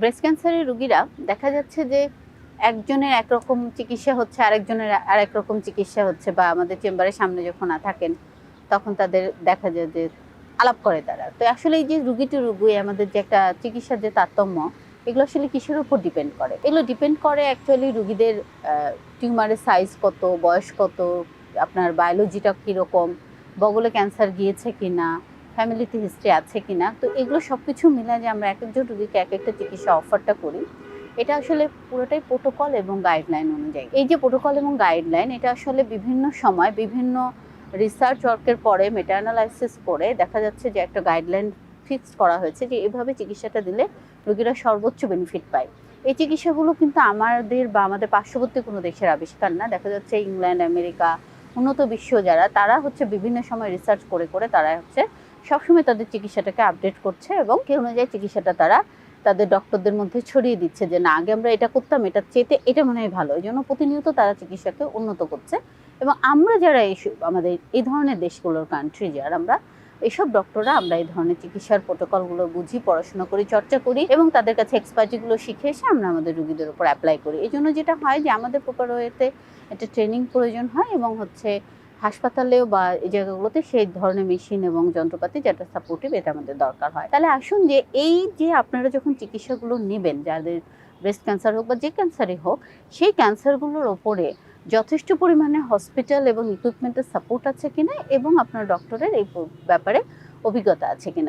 Breast ক্যান্সারের রুগীরা দেখা যাচ্ছে যে একজনের একরকম চিকিৎসা হচ্ছে, আরেকজনের আরেক রকম চিকিৎসা হচ্ছে বা আমাদের চেম্বারের সামনে যখন না থাকেন, তখন তাদের দেখা যায় যে আলাপ করে তারা। তো আসলে এই যে রুগীটি রুগী, আমাদের যে একটা চিকিৎসার যে তারতম্য, এগুলো আসলে কিসের উপর ডিপেন্ড করে? এগুলো ডিপেন্ড করে অ্যাকচুয়ালি রুগীদের টিউমারের সাইজ কত, বয়স কত, আপনার বায়োলজিটা কীরকম, বগলে ক্যান্সার গিয়েছে কিনা ফ্যামিলিতে হিস্ট্রি আছে কি না তো এগুলো সব কিছু মিলে যে আমরা এক একজন রুগীকে এক একটা চিকিৎসা অফারটা করি, এটা আসলে পুরোটাই প্রোটোকল এবং গাইডলাইন অনুযায়ী। এই যে প্রোটোকল এবং গাইডলাইন এটা আসলে বিভিন্ন সময় বিভিন্ন রিসার্চ ওয়ার্কের পরে মেটা অ্যানালাইসিস করে দেখা যাচ্ছে যে একটা গাইডলাইন ফিক্সড করা হয়েছে যে এভাবে চিকিৎসাটা দিলে রোগীরা সর্বোচ্চ বেনিফিট পায়। এই চিকিৎসাগুলো কিন্তু আমাদের বা আমাদের পার্শ্ববর্তী কোনো দেশের আবিষ্কার না। দেখা যাচ্ছে ইংল্যান্ড, আমেরিকা উন্নত বিশ্ব যারা, তারা হচ্ছে বিভিন্ন সময় রিসার্চ করে করে তারা হচ্ছে সবসময় তাদের চিকিৎসাটাকে আপডেট করছে এবং কে অনুযায়ী চিকিৎসাটা তারা তাদের ডক্টরদের মধ্যে ছড়িয়ে দিচ্ছে যে, না, আগে আমরা এটা করতাম এটা চেতে এটা মনে হয় ভালো। এই জন্য প্রতিনিয়ত তারা চিকিৎসাকে উন্নত করছে। এবং আমরা যারা এই আমাদের এই ধরনের দেশগুলোর কান্ট্রি যারা আমরা এইসব ডক্টররা আমরা এই ধরনের চিকিৎসার প্রোটোকলগুলো বুঝি, পড়াশোনা করি, চর্চা করি এবং তাদের কাছে এক্সপার্টিগুলো শিখে এসে আমরা আমাদের রুগীদের উপর অ্যাপ্লাই করি। এই জন্য যেটা হয় যে আমাদের প্রপার ওয়েতে একটা ট্রেনিং প্রয়োজন হয় এবং হচ্ছে হাসপাতালেও বা এই জায়গাগুলোতে সেই ধরনের মেশিন এবং যন্ত্রপাতি যেটা সাপোর্টিভ এটা আমাদের দরকার হয়। তাহলে আসুন যে এই যে আপনারা যখন চিকিৎসাগুলো নেবেন, যাদের ব্রেস্ট ক্যান্সার হোক বা যে ক্যান্সারই হোক, সেই ক্যান্সারগুলোর ওপরে যথেষ্ট পরিমাণে হসপিটাল এবং ইকুইপমেন্টের সাপোর্ট আছে কিনা এবং আপনার ডক্টরের এই ব্যাপারে অভিজ্ঞতা আছে কিনা?